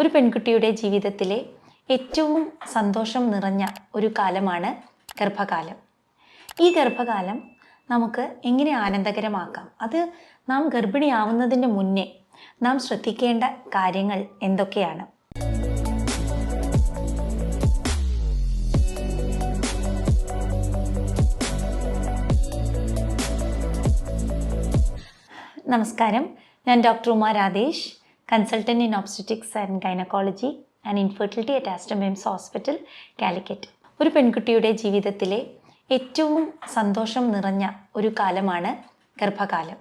ഒരു പെൺകുട്ടിയുടെ ജീവിതത്തിലെ ഏറ്റവും സന്തോഷം നിറഞ്ഞ ഒരു കാലമാണ് ഗർഭകാലം. ഈ ഗർഭകാലം നമുക്ക് എങ്ങനെ ആനന്ദകരമാക്കാം? അത് നാം ഗർഭിണിയാവുന്നതിന് മുന്നേ നാം ശ്രദ്ധിക്കേണ്ട കാര്യങ്ങൾ എന്തൊക്കെയാണ്? നമസ്കാരം. ഞാൻ doctor Uma Radhesh. Consultant in obstetrics and gynaecology and infertility at Aster MIMS hospital Calicut. ഒരു പെൺകുട്ടിയുടെ ജീവിതത്തിലെ ഏറ്റവും സന്തോഷം നിറഞ്ഞ ഒരു കാലമാണ് ഗർഭകാലം.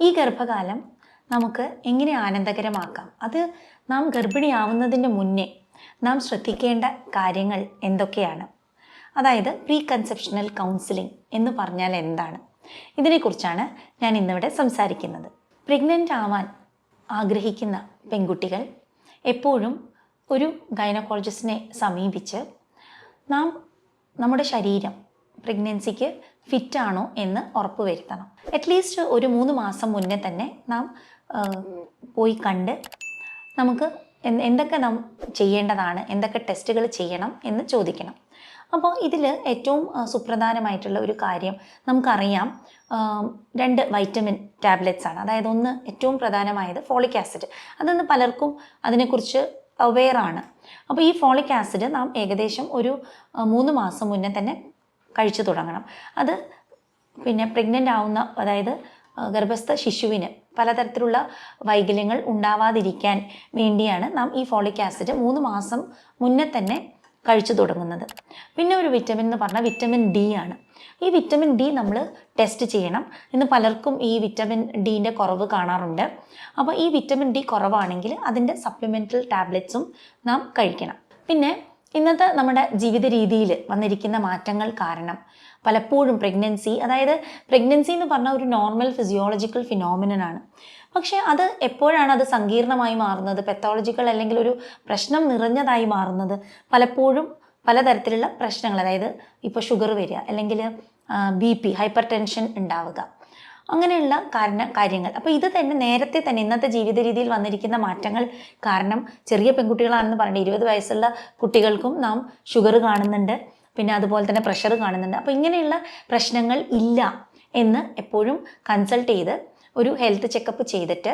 ഈ ഗർഭകാലം നമുക്ക് എങ്ങനെ ആനന്ദകരമാക്കാം? അത് നാം ഗർഭിണിയാവുന്നതിന് മുന്നേ നാം ശ്രദ്ധിക്കേണ്ട കാര്യങ്ങൾ എന്തൊക്കെയാണ്? അതായത് പ്രീ കൺസെപ്ഷണൽ കൗൺസിലിംഗ് എന്ന് പറഞ്ഞാൽ എന്താണ്? ഇതിനെക്കുറിച്ചാണ് ഞാൻ ഇന്നിവിടെ സംസാരിക്കുന്നത്. പ്രഗ്നന്റ് ആവാൻ ആഗ്രഹിക്കുന്ന പെൺകുട്ടികൾ എപ്പോഴും ഒരു ഗൈനക്കോളജിസ്റ്റിനെ സമീപിച്ച് നാം നമ്മുടെ ശരീരം പ്രഗ്നൻസിക്ക് ഫിറ്റാണോ എന്ന് ഉറപ്പുവരുത്തണം അറ്റ്ലീസ്റ്റ് ഒരു മൂന്ന് മാസം മുന്നേ തന്നെ നാം പോയി കണ്ട് നമുക്ക് എന്തൊക്കെ നാം ചെയ്യേണ്ടതാണ് എന്തൊക്കെ ടെസ്റ്റുകൾ ചെയ്യണം എന്ന് ചോദിക്കണം. അപ്പോൾ ഇതിൽ ഏറ്റവും സുപ്രധാനമായിട്ടുള്ള ഒരു കാര്യം നമുക്കറിയാം രണ്ട് വൈറ്റമിൻ ടാബ്ലറ്റ്സ് ആണ് അതായത് ഒന്ന് ഏറ്റവും പ്രധാനമായത് ഫോളിക് ആസിഡ്. അതൊന്ന് പലർക്കും അതിനെക്കുറിച്ച് അവെയറാണ്. അപ്പോൾ ഈ ഫോളിക് ആസിഡ് നാം ഏകദേശം ഒരു മൂന്ന് മാസം മുന്നേ തന്നെ കഴിച്ചു തുടങ്ങണം. അത് പിന്നെ പ്രഗ്നന്റ് ആവുന്ന അതായത് ഗർഭസ്ഥ ശിശുവിന് പലതരത്തിലുള്ള വൈകല്യങ്ങൾ ഉണ്ടാവാതിരിക്കാൻ വേണ്ടിയാണ് നാം ഈ ഫോളിക് ആസിഡ് മൂന്ന് മാസം മുന്നേ തന്നെ കഴിച്ചു തുടങ്ങുന്നത്. പിന്നെ ഒരു വിറ്റമിൻ എന്ന് പറഞ്ഞാൽ വിറ്റമിൻ ഡി ആണ്. ഈ വിറ്റമിൻ ഡി നമ്മൾ ടെസ്റ്റ് ചെയ്യണം. ഇന്ന് പലർക്കും ഈ വിറ്റമിൻ ഡീന്റെ കുറവ് കാണാറുണ്ട്. അപ്പോൾ ഈ വിറ്റമിൻ ഡി കുറവാണെങ്കിൽ അതിന്റെ സപ്ലിമെന്റൽ ടാബ്ലറ്റ്സും നാം കഴിക്കണം. പിന്നെ ഇന്നത്തെ നമ്മുടെ ജീവിത രീതിയിൽ വന്നിരിക്കുന്ന മാറ്റങ്ങൾ കാരണം പലപ്പോഴും പ്രഗ്നൻസി അതായത് പ്രഗ്നൻസി എന്ന് പറഞ്ഞ ഒരു നോർമൽ ഫിസിയോളജിക്കൽ ഫിനോമിനനാണ് പക്ഷേ അത് എപ്പോഴാണ് അത് സങ്കീർണമായി മാറുന്നത്? പെത്തോളജിക്കൽ അല്ലെങ്കിൽ ഒരു പ്രശ്നം നിറഞ്ഞതായി മാറുന്നത്? പലപ്പോഴും പലതരത്തിലുള്ള പ്രശ്നങ്ങൾ അതായത് ഇപ്പോൾ ഷുഗർ വരിക അല്ലെങ്കിൽ ബി പി ഹൈപ്പർ ടെൻഷൻ ഉണ്ടാവുക. അങ്ങനെയുള്ള കാരണ കാര്യങ്ങൾ. അപ്പോൾ ഇത് തന്നെ നേരത്തെ തന്നെ ഇന്നത്തെ ജീവിത രീതിയിൽ വന്നിരിക്കുന്ന മാറ്റങ്ങൾ കാരണം ചെറിയ പെൺകുട്ടികളാണെന്ന് പറയുന്നത് ഇരുപത് വയസ്സുള്ള കുട്ടികൾക്കും നാം ഷുഗർ കാണുന്നുണ്ട്. പിന്നെ അതുപോലെ തന്നെ പ്രഷർ കാണുന്നുണ്ട്. അപ്പോൾ ഇങ്ങനെയുള്ള പ്രശ്നങ്ങൾ ഇല്ല എന്ന് എപ്പോഴും കൺസൾട്ട് ചെയ്ത് ഒരു ഹെൽത്ത് ചെക്കപ്പ് ചെയ്തിട്ട്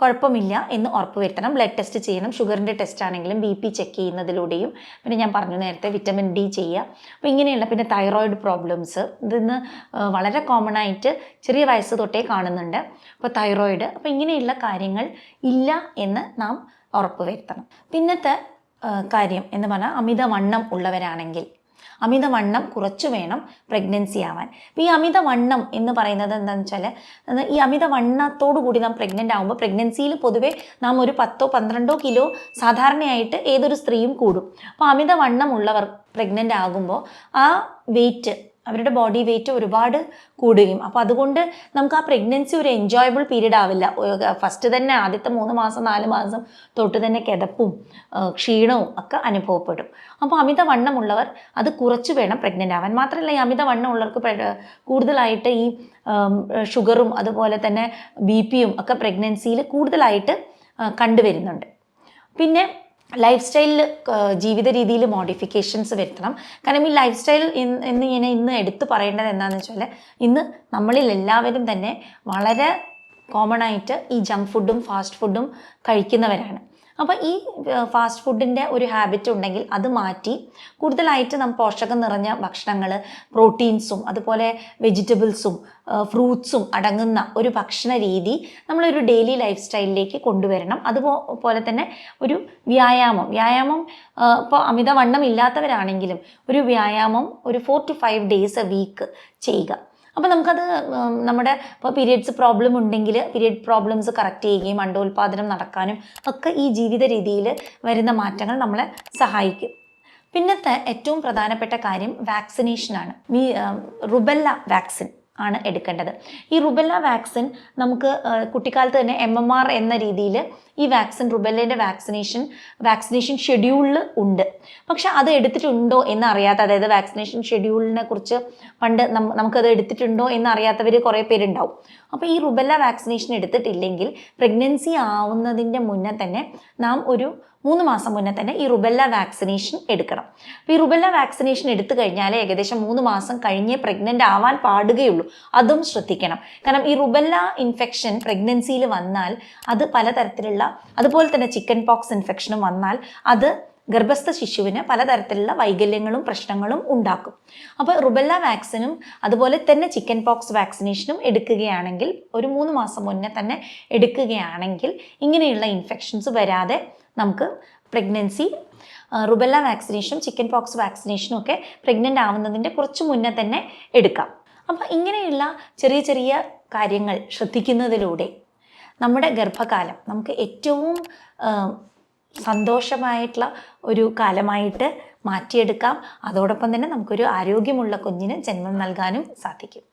കുഴപ്പമില്ല എന്ന് ഉറപ്പുവരുത്തണം. ബ്ലഡ് ടെസ്റ്റ് ചെയ്യണം. ഷുഗറിന്റെ ടെസ്റ്റ് ആണെങ്കിലും ബി പി ചെക്ക് ചെയ്യുന്നതിലൂടെയും. പിന്നെ ഞാൻ പറഞ്ഞു നേരത്തെ വിറ്റമിൻ ഡി ചെയ്യുക. അപ്പോൾ ഇങ്ങനെയുള്ള പിന്നെ തൈറോയിഡ് പ്രോബ്ലംസ് ഇതിന്ന് വളരെ കോമൺ ആയിട്ട് ചെറിയ വയസ്സ് തൊട്ടേ കാണുന്നുണ്ട്. അപ്പോൾ തൈറോയിഡ് അപ്പോൾ ഇങ്ങനെയുള്ള കാര്യങ്ങൾ ഇല്ല എന്ന് നാം ഉറപ്പുവരുത്തണം. പിന്നത്തെ കാര്യം എന്ന് പറഞ്ഞാൽ അമിതവണ്ണം ഉള്ളവരാണെങ്കിൽ അമിതവണ്ണം കുറച്ച് വേണം പ്രഗ്നൻസി ആവാൻ. അപ്പോൾ ഈ അമിതവണ്ണം എന്ന് പറയുന്നത് എന്താണെന്ന് വെച്ചാൽ ഈ അമിതവണ്ണത്തോടു കൂടി നാം പ്രഗ്നന്റ് ആകുമ്പോൾ പ്രഗ്നൻസിയിൽ പൊതുവെ നാം ഒരു പത്തോ പന്ത്രണ്ടോ കിലോ സാധാരണയായിട്ട് ഏതൊരു സ്ത്രീയും കൂടും. അപ്പോൾ അമിതവണ്ണം ഉള്ളവർ പ്രഗ്നന്റ് ആകുമ്പോൾ ആ വെയിറ്റ് അവരുടെ ബോഡി വെയിറ്റ് ഒരുപാട് കൂടുകയും. അപ്പോൾ അതുകൊണ്ട് നമുക്ക് ആ പ്രഗ്നൻസി ഒരു എൻജോയബിൾ പീരീഡ് ആവില്ല. ഫസ്റ്റ് തന്നെ ആദ്യത്തെ മൂന്ന് മാസം നാല് മാസം തൊട്ട് തന്നെ കിതപ്പും ക്ഷീണവും ഒക്കെ അനുഭവപ്പെടും. അപ്പോൾ അമിതവണ്ണമുള്ളവർ അത് കുറച്ച് വേണം പ്രഗ്നന്റ് ആവാൻ. മാത്രമല്ല ഈ അമിതവണ്ണമുള്ളവർക്ക് കൂടുതലായിട്ട് ഈ ഷുഗറും അതുപോലെ തന്നെ ബി പിയും ഒക്കെ പ്രഗ്നൻസിയിൽ കൂടുതലായിട്ട് കണ്ടുവരുന്നുണ്ട്. പിന്നെ ലൈഫ് സ്റ്റൈലിൽ ജീവിത രീതിയിൽ മോഡിഫിക്കേഷൻസ് വരുത്തണം. കാരണം ഈ ലൈഫ് സ്റ്റൈൽ എന്ന് ഇങ്ങനെ ഇന്ന് എടുത്തു പറയേണ്ടത് എന്താണെന്ന് വെച്ചാൽ ഇന്ന് നമ്മളിൽ എല്ലാവരും തന്നെ വളരെ കോമൺ ആയിട്ട് ഈ ജങ്ക് ഫുഡും ഫാസ്റ്റ് ഫുഡും കഴിക്കുന്നവരാണ്. അപ്പോൾ ഈ ഫാസ്റ്റ് ഫുഡിന്റെ ഒരു ഹാബിറ്റ് ഉണ്ടെങ്കിൽ അത് മാറ്റി കൂടുതലായിട്ട് നാം പോഷകം നിറഞ്ഞ ഭക്ഷണങ്ങൾ പ്രോട്ടീൻസും അതുപോലെ വെജിറ്റബിൾസും ഫ്രൂട്ട്സും അടങ്ങുന്ന ഒരു ഭക്ഷണ രീതി നമ്മളൊരു ഡെയിലി ലൈഫ് സ്റ്റൈലിലേക്ക് കൊണ്ടുവരണം അതുപോലെ തന്നെ ഒരു വ്യായാമം. വ്യായാമം ഇപ്പോൾ അമിതവണ്ണം ഇല്ലാത്തവരാണെങ്കിലും ഒരു വ്യായാമം ഒരു four to five days a week ചെയ്യുക. അപ്പോൾ നമുക്കത് നമ്മുടെ ഇപ്പോൾ പീരിയഡ്സ് പ്രോബ്ലം ഉണ്ടെങ്കിൽ പീരിയഡ് പ്രോബ്ലംസ് കറക്റ്റ് ചെയ്യുകയും അണ്ടോൽപാദനം നടക്കാനും ഒക്കെ ഈ ജീവിത രീതിയിൽ വരുന്ന മാറ്റങ്ങൾ നമ്മളെ സഹായിക്കും. പിന്നത്തെ ഏറ്റവും പ്രധാനപ്പെട്ട കാര്യം വാക്സിനേഷനാണ് റുബെല്ല വാക്സിൻ ആണ് എടുക്കേണ്ടത്. ഈ റുബെല്ല വാക്സിൻ നമുക്ക് കുട്ടിക്കാലത്ത് തന്നെ എം എം ആർ എന്ന രീതിയിൽ ഈ വാക്സിൻ റുബെല്ലേന്റെ വാക്സിനേഷൻ വാക്സിനേഷൻ ഷെഡ്യൂളിൽ ഉണ്ട്. പക്ഷെ അത് എടുത്തിട്ടുണ്ടോ എന്ന് അറിയാത്ത അതായത് വാക്സിനേഷൻ ഷെഡ്യൂളിനെ കുറിച്ച് പണ്ട് നമുക്കത് എടുത്തിട്ടുണ്ടോ എന്ന് അറിയാത്തവർ കുറേ പേരുണ്ടാവും. അപ്പോൾ ഈ റുബെല്ല വാക്സിനേഷൻ എടുത്തിട്ടില്ലെങ്കിൽ പ്രഗ്നൻസി ആവുന്നതിന്റെ മുന്നേ തന്നെ നാം ഒരു മൂന്ന് മാസം മുന്നേ തന്നെ ഈ റുബെല്ല വാക്സിനേഷൻ എടുക്കണം. അപ്പോൾ ഈ റുബെല്ല വാക്സിനേഷൻ എടുത്തു കഴിഞ്ഞാൽ ഏകദേശം മൂന്ന് മാസം കഴിഞ്ഞേ പ്രഗ്നന്റ് ആവാൻ പാടുകയുള്ളൂ. അതും ശ്രദ്ധിക്കണം. കാരണം ഈ റുബെല്ല ഇൻഫെക്ഷൻ പ്രഗ്നൻസിയിൽ വന്നാൽ അത് പലതരത്തിലുള്ള അതുപോലെ തന്നെ ചിക്കൻ പോക്സ് ഇൻഫെക്ഷനും വന്നാൽ അത് ഗർഭസ്ഥ ശിശുവിന് പലതരത്തിലുള്ള വൈകല്യങ്ങളും പ്രശ്നങ്ങളും ഉണ്ടാക്കും. അപ്പോൾ റുബെല്ല വാക്സിനും അതുപോലെ തന്നെ ചിക്കൻ പോക്സ് വാക്സിനേഷനും എടുക്കുകയാണെങ്കിൽ ഒരു മൂന്ന് മാസം മുന്നേ തന്നെ എടുക്കുകയാണെങ്കിൽ ഇങ്ങനെയുള്ള ഇൻഫെക്ഷൻസ് വരാതെ നമുക്ക് പ്രഗ്നൻസി റുബെല്ല വാക്സിനേഷനും ചിക്കൻ പോക്സ് വാക്സിനേഷനും ഒക്കെ പ്രഗ്നന്റ് ആവുന്നതിന്റെ കുറച്ച് മുന്നേ തന്നെ എടുക്കാം. അപ്പോൾ ഇങ്ങനെയുള്ള ചെറിയ ചെറിയ കാര്യങ്ങൾ ശ്രദ്ധിക്കുന്നതിലൂടെ നമ്മുടെ ഗർഭകാലം നമുക്ക് ഏറ്റവും സന്തോഷമായിട്ടുള്ള ഒരു കാലമായിട്ട് മാറ്റിയെടുക്കാം. അതോടൊപ്പം തന്നെ നമുക്കൊരു ആരോഗ്യമുള്ള കുഞ്ഞിന് ജന്മം നൽകാനും സാധിക്കും.